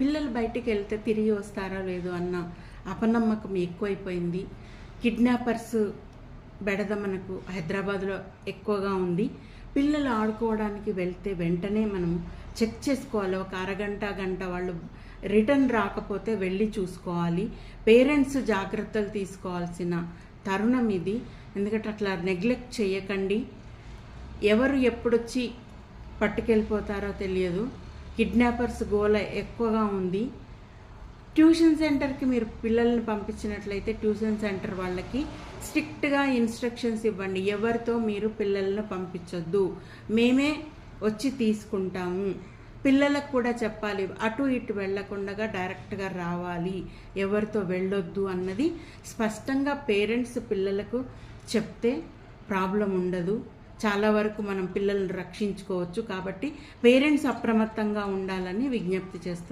పిల్లలు బయటికి వెళ్తే తిరిగి వస్తారా లేదో అన్న అపనమ్మకం ఎక్కువైపోయింది. కిడ్నాపర్స్ బెడద మనకు హైదరాబాద్లో ఎక్కువగా ఉంది. పిల్లలు ఆడుకోవడానికి వెళ్తే వెంటనే మనం చెక్ చేసుకోవాలి. ఒక అరగంట గంట వాళ్ళు రిటర్న్ రాకపోతే వెళ్ళి చూసుకోవాలి. పేరెంట్స్ జాగ్రత్తలు తీసుకోవాల్సిన తరుణం ఇది. ఎందుకంటే అట్లా నెగ్లెక్ట్ చేయకండి. ఎవరు ఎప్పుడొచ్చి పట్టుకెళ్ళిపోతారో తెలియదు. కిడ్నాపర్స్ గోల ఎక్కువగా ఉంది. ట్యూషన్ సెంటర్కి మీరు పిల్లల్ని పంపించినట్లయితే ట్యూషన్ సెంటర్ వాళ్ళకి స్ట్రిక్ట్గా ఇన్స్ట్రక్షన్స్ ఇవ్వండి. ఎవరితో మీరు పిల్లలను పంపించొద్దు. మేమే వచ్చి తీసుకుంటాము. పిల్లలకు కూడా చెప్పాలి. అటు ఇటు వెళ్ళకుండా డైరెక్ట్గా రావాలి. ఎవరితో వెళ్ళొద్దు అన్నది స్పష్టంగా పేరెంట్స్ పిల్లలకు చెప్తే ప్రాబ్లం ఉండదు. చాలా వరకు మనం పిల్లల్ని రక్షించుకోవచ్చు కాబట్టి పేరెంట్స్ అప్రమత్తంగా ఉండాలని విజ్ఞప్తి చేస్తున్నాం